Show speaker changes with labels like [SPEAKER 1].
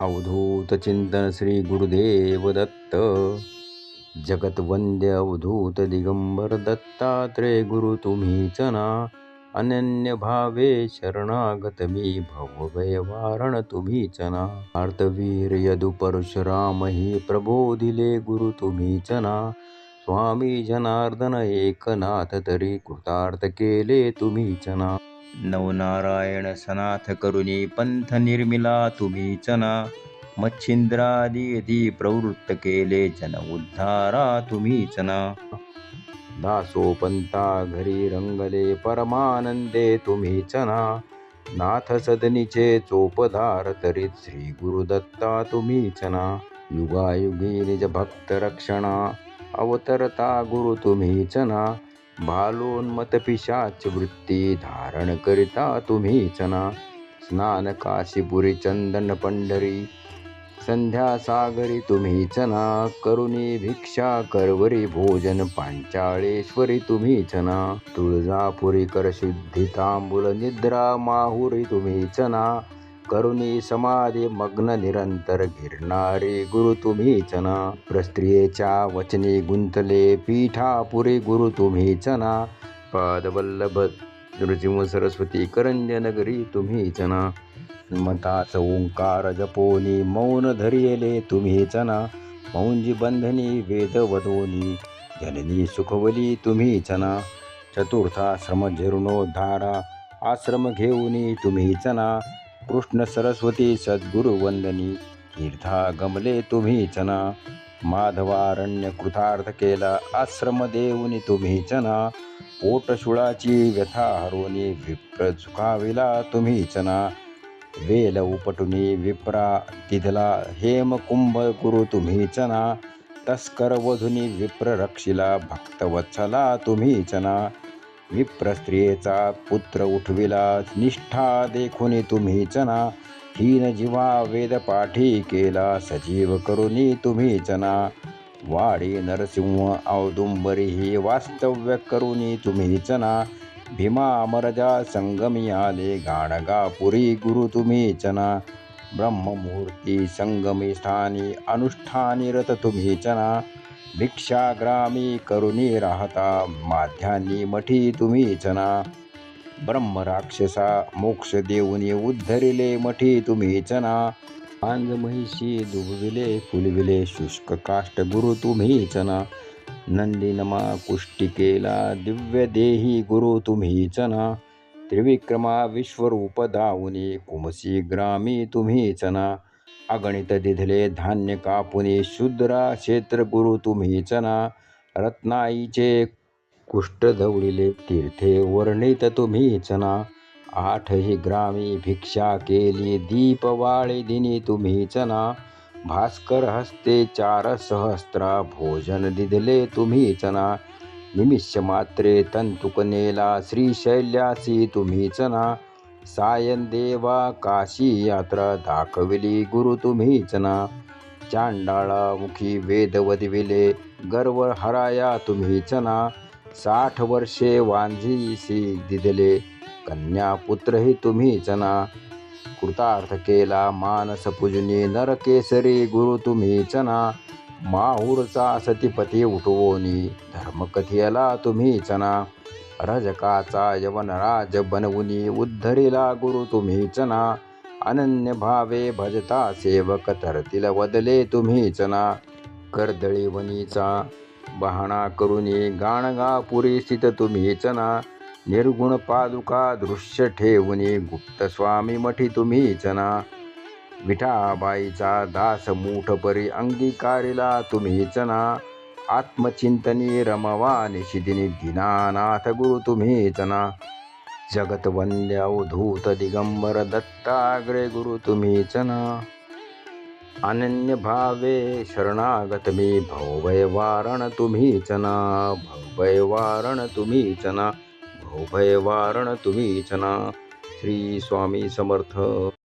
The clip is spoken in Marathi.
[SPEAKER 1] अवधूत चिंतन श्री गुरुदेव दत्त। जगत वंद्य अवधूत दिगंबर दत्तात्रे गुरु तुम्हीच ना अनन्य भावे शरणागत मी भवभय वारण तुम्हीच ना आर्तवीर यदु परशुराम ही प्रबोधिले गुरु तुम्हीच ना स्वामी जनार्दन एकनाथ तरी कृतार्थ केले तुम्हीच ना नवनारायण सनाथ करुणी पंथ निर्मिला तुम्ही चना मच्छिंद्रादी प्रवृत्त केले जन उद्धारा तुम्ही चना दासो दासोपंता घरी रंगले परमानंदे तुम्ही चना नाथ सदनीचे चोपधार तरीत श्री गुरुदत्ता तुम्ही चना युगायुगी निज भक्त रक्षणा. अवतरता गुरु तुम्ही चना भालोन्मत पिशाच वृत्ती धारण करिता तुम्ही चना. स्नान काशीपुरी चंदन पंढरी. संध्या सागरी तुम्ही चना. करुणी भिक्षा करवरी भोजन पांचाळेश्वरी तुम्ही चना. तुळजापुरी कर शुद्धी तांबूल निद्रा माहुरी तुम्ही चना. करुणी समाधी मग्न निरंतर गिरणारे गुरु तुम्हीच ना प्रस्त्रियेच्या वचने गुंतले पीठापुरी गुरु तुम्हीच ना पादवल्लभ नृसिंह सरस्वती करंज नगरी तुम्हीच ना मताच ओंकार जपोनी मौन धरियले तुम्हीच ना मौंजी बंधनी वेद वदोनी जननी सुखवली तुम्हीच ना चतुर्थाश्रम जीर्णोद्धारा आश्रम घेऊनी तुम्हीच ना कृष्ण सरस्वती सद्गुरु वंदनी तीर्था गमले तुम्ही चना माधवारण्य कृतार्थ केला आश्रम देऊनी तुम्ही चना पोटशुळाची व्यथा हरोनी विप्र झुकाविला तुम्ही चना वेल उपटुनी विप्रा तिथला हेम कुंभ गुरु तुम्ही चना तस्कर वधुनी विप्र रक्षिला भक्तवत्सला तुम्ही चना विप्रस्त्रियेचा पुत्र उठविला निष्ठा देखुनी तुम्ही चना हीन जीवा वेदपाठी केला सजीव करुनी तुम्ही चना वाडी नरसिंह औदुंबरी ही वास्तव्य करुनी तुम्ही चना भीमा अमरजा संगमी आले गाणगापुरी गुरु तुम्ही चना ब्रह्ममूर्ती संगमी स्थानी अनुष्ठानी रत तुम्ही चना भिक्षाग्रामी करुणी राहता माध्यानी मठी तुम्हीच ना ब्रह्म राक्षसा मोक्ष देऊनी उद्धरिले मठी तुम्हीच ना पांज महिषी दुबविले फुलविले शुष्क काष्ट गुरु तुम्हीच ना नंदीनमा कुष्टिकेला दिव्य देही गुरु तुम्हीच ना त्रिविक्रमा विश्वरूप दाऊनी कुमसी ग्रामी तुम्हीच ना अगणित दिधले धान्य कापुने शुद्रा क्षेत्र गुरु तुम्हीच ना रत्नाईचे कुष्ट धवळिले तीर्थे वर्णित तुम्हीच ना आठही ग्रामी भिक्षा केली दीपवाळी दिनी तुम्हीच ना भास्कर हस्ते चार सहस्त्रा भोजन दिधले तुम्हीच ना निमिष मात्रे तंतुकनेला श्रीशैल्यासी तुम्हीच ना सायन देवा काशी यात्रा दाखविली गुरु तुम्हीच ना. चांडाळा मुखी वेद वदविले गर्व हराया तुम्हीच ना. साठ वर्षे वांझीसी दिदले कन्या पुत्रही तुम्हीच ना. कृतार्थ केला मानस पूजनी नरकेसरी गुरु तुम्हीच ना. माहूरचा सतीपती उठवोनी धर्मकथियला तुम्हीच ना. रजकाचा यवनराज बनवुनी उद्धरिला गुरु तुम्हीच ना अनन्य भावे भजता सेवक तरतील वदले तुम्हीच ना कर्दळी वनीचा बहाणा करुनी गाणगापुरी स्थित तुम्हीच ना निर्गुण पादुका दृश्य ठेवुनी गुप्त स्वामी मठी तुम्हीच ना विठाबाईचा दास मूठ परी अंगीकारिला तुम्हीच ना आत्मचिंतनी रमवा निशिदिनी दीनानाथ गुरु तुम्हीच ना जगत वंद्य अवधूत दिगंबर दत्ताग्रे गुरु तुम्हीच ना अनन्य भावे शरणागत मी भवभय वारण तुम्हीच ना भवभय वारण तुम्हीच ना भवभय वारण तुम्हीच ना श्री स्वामी समर्थ.